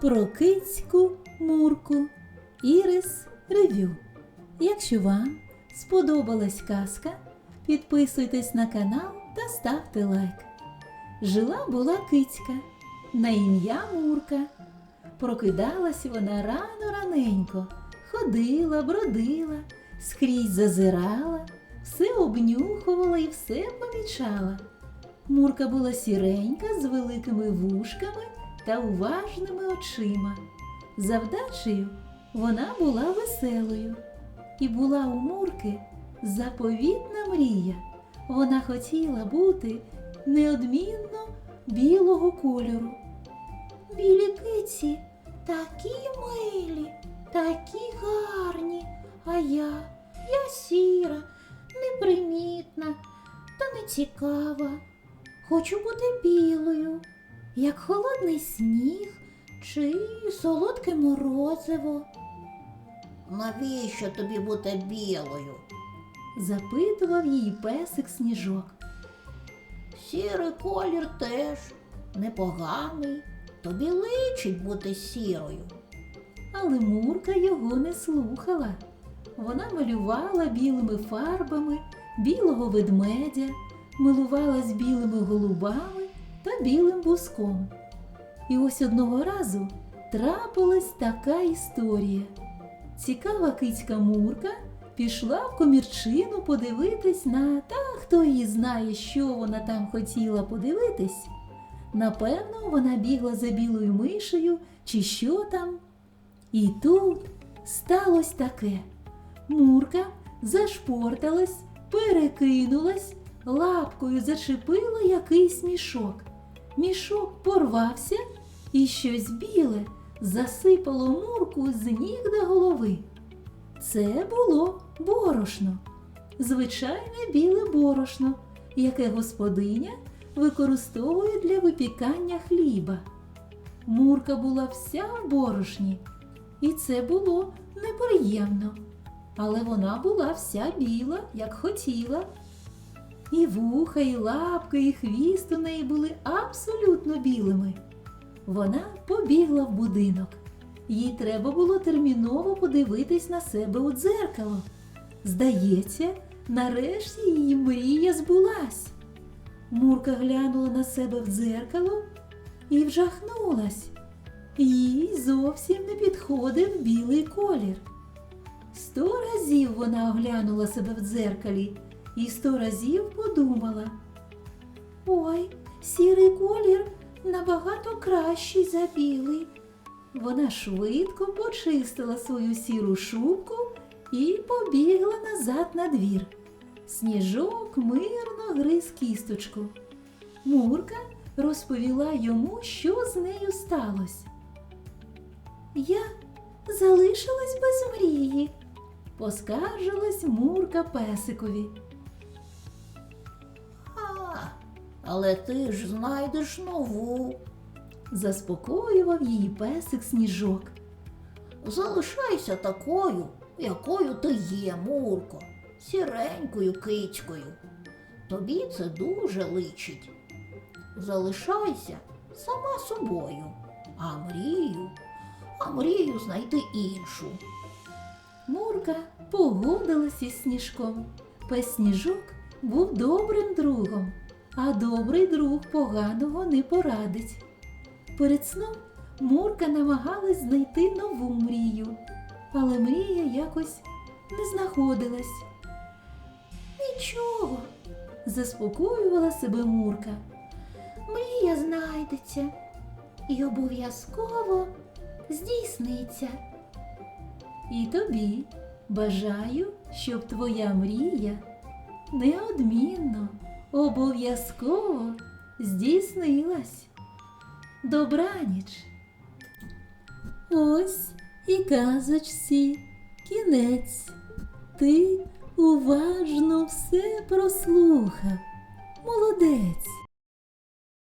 про кицьку Мурку Ірис Ревю. Якщо вам сподобалась казка, підписуйтесь на канал та ставте лайк. Жила була кицька на ім'я Мурка. Прокидалась вона рано раненько, ходила, бродила, скрізь зазирала, все обнюхувала і все помічала. Мурка була сіренька з великими вушками та уважними очима. За вдачею вона була веселою. І була у Мурки заповітна мрія. Вона хотіла бути неодмінно білого кольору. Білі киці такі милі, такі гарні, а я, я сіра, непримітна та нецікава. Хочу бути білою, як холодний сніг чи солодке морозиво. Навіщо тобі бути білою? запитував її песик сніжок. Сірий колір теж непоганий. Тобі личить бути сірою. Але Мурка його не слухала. Вона малювала білими фарбами білого ведмедя, милувалась білими голубами та білим буском. І ось одного разу трапилась така історія. Цікава кицька Мурка пішла в комірчину подивитись на та хто її знає, що вона там хотіла подивитись. Напевно, вона бігла за білою мишею чи що там. І тут сталося таке. Мурка зашпорталась, перекинулась, лапкою зачепила якийсь мішок. Мішок порвався, і щось біле засипало мурку з ніг до голови. Це було борошно, звичайне біле борошно, яке господиня використовує для випікання хліба. Мурка була вся в борошні, і це було неприємно. Але вона була вся біла, як хотіла. І вуха, і лапки, і хвіст у неї були абсолютно білими. Вона побігла в будинок. Їй треба було терміново подивитись на себе у дзеркало. Здається, нарешті її мрія збулась. Мурка глянула на себе в дзеркало і вжахнулась. Їй зовсім не підходив білий колір. Сто разів вона оглянула себе в дзеркалі і сто разів подумала. Ой, сірий колір набагато кращий за білий. Вона швидко почистила свою сіру шубку і побігла назад на двір. Сніжок мирно гриз кісточку. Мурка розповіла йому, що з нею сталося. Я залишилась без мрії, поскаржилась Мурка песикові. Але ти ж знайдеш нову. Заспокоював її песик сніжок. Залишайся такою, якою ти є, Мурко, сіренькою кицькою. Тобі це дуже личить. Залишайся сама собою, а мрію, а мрію знайди іншу. Мурка погодилась із сніжком. Пес сніжок був добрим другом, а добрий друг поганого не порадить. Перед сном Мурка намагалась знайти нову мрію, але мрія якось не знаходилась. Нічого, заспокоювала себе Мурка. Мрія знайдеться і обов'язково здійсниться. І тобі бажаю, щоб твоя мрія неодмінно, обов'язково здійснилась. Добраніч! Ось і казочці кінець. Ти уважно все прослухав. Молодець.